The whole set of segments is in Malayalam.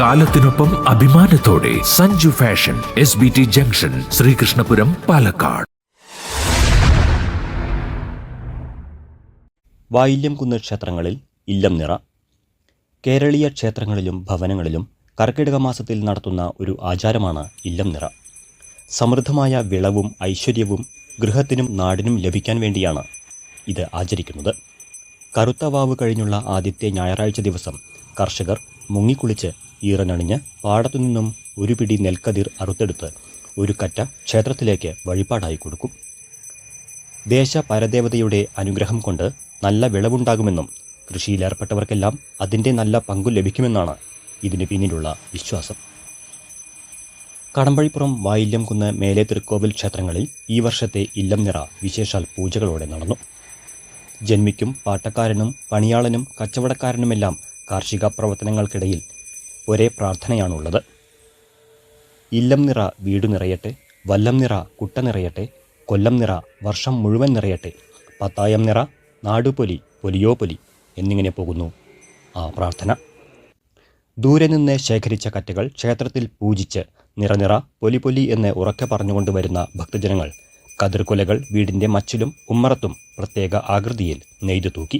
കാലത്തിനൊപ്പം അഭിമാനത്തോടെ Sanju fashion S B T junction Sreekrishnapuram Palakkad. Vayilyamkunnu ക്ഷേത്രങ്ങളിൽ ഇല്ലം നിറ. കേരളീയ ക്ഷേത്രങ്ങളിലും ഭവനങ്ങളിലും കർക്കിടക മാസത്തിൽ നടത്തുന്ന ഒരു ആചാരമാണ് ഇല്ലം നിറ. സമൃദ്ധമായ വിളവും ഐശ്വര്യവും ഗൃഹത്തിനും നാടിനും ലഭിക്കാൻ വേണ്ടിയാണ് ഇത് ആചരിക്കുന്നത്. കറുത്ത വാവ് കഴിഞ്ഞുള്ള ആദ്യത്തെ ഞായറാഴ്ച ദിവസം കർഷകർ മുങ്ങിക്കുളിച്ച് ഈറനണിഞ്ഞ് പാടത്തു നിന്നും ഒരു പിടി നെൽക്കതിർ അറുത്തെടുത്ത് ഒരു കറ്റ ക്ഷേത്രത്തിലേക്ക് വഴിപാടായി കൊടുക്കും. ദേശ പരദേവതയുടെ അനുഗ്രഹം കൊണ്ട് നല്ല വിളവുണ്ടാകുമെന്നും കൃഷിയിലേർപ്പെട്ടവർക്കെല്ലാം അതിന്റെ നല്ല പങ്കു ലഭിക്കുമെന്നാണ് ഇതിന് പിന്നിലുള്ള വിശ്വാസം. കടമ്പഴിപ്പുറം വായില്യം കുന്ന് മേലെ തൃക്കോവിൽ ക്ഷേത്രങ്ങളിൽ ഈ വർഷത്തെ ഇല്ലം നിറ വിശേഷാൽ പൂജകളോടെ നടന്നു. ജന്മിക്കും പാട്ടക്കാരനും പണിയാളനും കച്ചവടക്കാരനുമെല്ലാം കാർഷിക പ്രവർത്തനങ്ങൾക്കിടയിൽ ഒരേ പ്രാർത്ഥനയാണുള്ളത്. ഇല്ലം നിറ വീടു നിറയട്ടെ വല്ലം നിറ കുട്ട നിറയട്ടെ കൊല്ലം നിറ വർഷം മുഴുവൻ നിറയട്ടെ പത്തായം നിറ നാടുപൊലി പൊലിയോ പൊലി എന്നിങ്ങനെ പോകുന്നു ആ പ്രാർത്ഥന. ദൂരെ നിന്ന് ശേഖരിച്ച കറ്റകൾ ക്ഷേത്രത്തിൽ പൂജിച്ച് നിറനിറ പൊലി പൊലി എന്ന് ഉറക്കെ പറഞ്ഞുകൊണ്ട് വരുന്ന ഭക്തജനങ്ങൾ കതിർക്കൊലകൾ വീടിന്റെ മച്ചിലും ഉമ്മറത്തും പ്രത്യേക ആകൃതിയിൽ നെയ്തു തൂക്കി.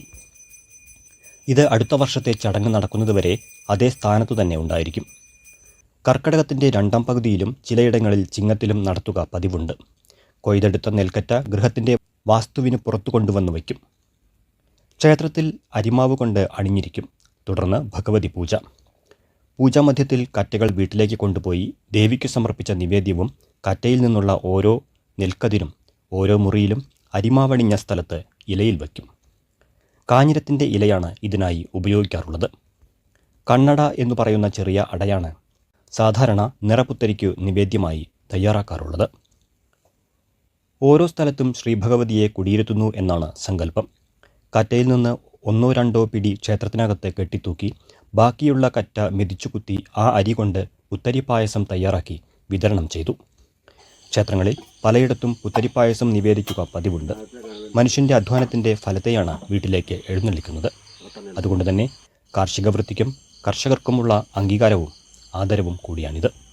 ഇത് അടുത്ത വർഷത്തെ ചടങ്ങ് നടക്കുന്നതുവരെ അതേ സ്ഥാനത്തു തന്നെ ഉണ്ടായിരിക്കും. കർക്കടകത്തിന്റെ രണ്ടാം പകുതിയിലും ചിലയിടങ്ങളിൽ ചിങ്ങത്തിലും നടത്തുക പതിവുണ്ട്. കൊയ്തെടുത്ത നെൽക്കറ്റ ഗൃഹത്തിന്റെ വാസ്തുവിന് പുറത്തു കൊണ്ടുവന്നു വയ്ക്കും. ക്ഷേത്രത്തിൽ അരിമാവ് കൊണ്ട് അണിഞ്ഞിരിക്കും. തുടർന്ന് ഭഗവതി പൂജ. പൂജാമധ്യത്തിൽ കറ്റകൾ വീട്ടിലേക്ക് കൊണ്ടുപോയി ദേവിക്ക് സമർപ്പിച്ച നിവേദ്യവും കറ്റയിൽ നിന്നുള്ള ഓരോ നെൽക്കതിരും ഓരോ മുറിയിലും അരിമാവണിഞ്ഞ സ്ഥലത്ത് ഇലയിൽ വയ്ക്കും. കാഞ്ഞിരത്തിന്റെ ഇലയാണ് ഇതിനായി ഉപയോഗിക്കാറുള്ളത്. കണ്ണട എന്ന് പറയുന്ന ചെറിയ അടയാണ് സാധാരണ നിറപുത്തരിക്കു നിവേദ്യമായി തയ്യാറാക്കാറുള്ളത്. ഓരോ സ്ഥലത്തും ശ്രീഭഗവതിയെ കുടിയിരുത്തുന്നു എന്നാണ് സങ്കല്പം. കറ്റയിൽ നിന്ന് ഒന്നോ രണ്ടോ പിടി ക്ഷേത്രത്തിനകത്ത് കെട്ടിത്തൂക്കി ബാക്കിയുള്ള കറ്റ മെതിച്ചു കുത്തി ആ അരി കൊണ്ട് ഉത്തരി പായസം തയ്യാറാക്കി വിതരണം ചെയ്തു. ക്ഷേത്രങ്ങളിൽ പലയിടത്തും പുത്തരിപ്പായസം നിവേദിക്കുക പതിവുണ്ട്. മനുഷ്യന്റെ അധ്വാനത്തിന്റെ ഫലത്തെയാണ് വീട്ടിലേക്ക് എഴുന്നള്ളിക്കുന്നത്. അതുകൊണ്ട് തന്നെ കാർഷിക വൃത്തിക്കും കർഷകർക്കുമുള്ള അംഗീകാരവും ആദരവും കൂടിയാണിത്.